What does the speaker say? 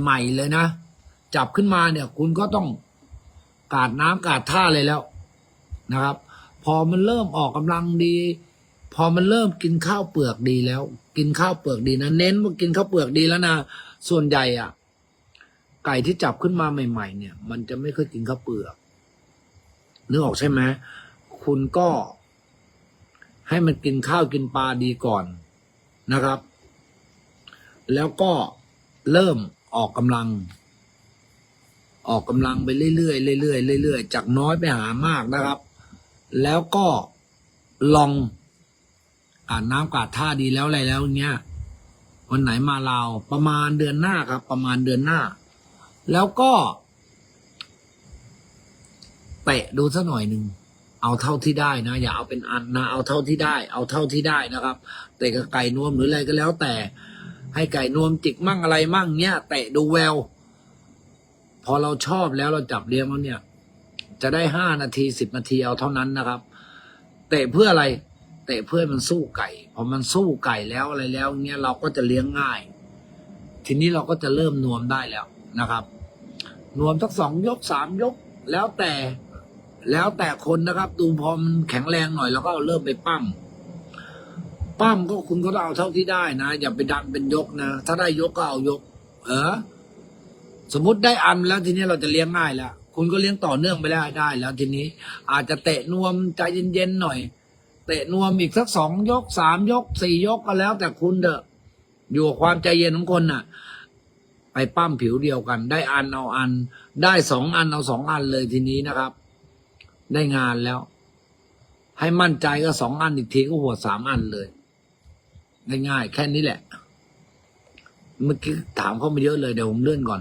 ใหม่ๆเลยนะ จับขึ้นมาเนี่ย คุณก็ต้องกาดน้ำกาดท่าเลยแล้วนะครับ พอมันเริ่มออกกำลังดี พอมันเริ่มกินข้าวเปลือกดีแล้ว กินข้าวเปลือกดีนะเน้นว่ากินข้าวเปลือกดีแล้วนะส่วนใหญ่อะไก่ที่จับขึ้นมาใหม่ ๆ เนี่ย มันจะไม่เคยกินข้าวเปลือกนึกออกใช่ไหมคุณก็ให้มันกินข้าวกินปลาดีก่อนนะครับ แล้วก็เริ่ม ออกกำลัง ออกกำลังไปเรื่อยๆเรื่อยๆเรื่อยๆจากน้อยไปหามากนะครับ แล้วก็ลองอาบน้ำกาดท่าดีแล้วอะไรแล้วเงี้ยวันไหนมาลาวประมาณเดือนหน้าครับ ประมาณเดือนหน้า แล้วก็เตะดูสักหน่อยหนึ่งเอาเท่าที่ได้นะ อย่าเอาเป็นอันนะ เอาเท่าที่ได้ เอาเท่าที่ได้นะครับ เตะกับไก่นวมหรืออะไรก็แล้วแต่ ให้ไก่นวมจิกมั่งอะไรมั่งเนี้ยเตะดูแวว พอเราชอบแล้วเราจับเลี้ยงแล้วเนี่ย จะได้ห้านาทีสิบนาทีเอาเท่านั้นนะครับ เตะเพื่ออะไร เตะเพื่อมันสู้ไก่ พอมันสู้ไก่แล้วอะไรแล้วเนี้ยเราก็จะเลี้ยงง่าย ทีนี้เราก็จะเริ่มนวมได้แล้วนะครับ นวมสักสองยกสามยกแล้วแต่แล้วแต่คนนะครับ ดูพอมันแข็งแรงหน่อย แล้วก็เริ่มไปปั้ม ปั้มก็คุณก็ต้องเอาเท่าที่ได้นะ อย่าไปดันเป็นยกนะ ถ้าได้ยกก็เอายก เออ สมมติได้อันแล้วทีนี้เราจะเลี้ยงง่ายแล้วคุณก็เลี้ยงต่อเนื่องไปได้ได้ แล้วทีนี้ อาจจะเตะนวมใจเย็นๆหน่อย เตะนวมอีกสักสองยกสามยกสี่ยกก็แล้ว แต่คุณเถอะ อยู่กับความใจเย็นของคนน่ะ ไปปั้มผิวเดียวกัน ได้อันเอาอัน ได้สองอันเอาสองอันเลยทีนี้นะครับ ได้งานแล้ว ให้มั่นใจก็สองอันอีกทีก็หัวสามอันเลย ง่ายแค่นี้แหละ เมื่อกี้ถามเข้ามาเยอะเลยเดี๋ยวผมเลื่อนก่อน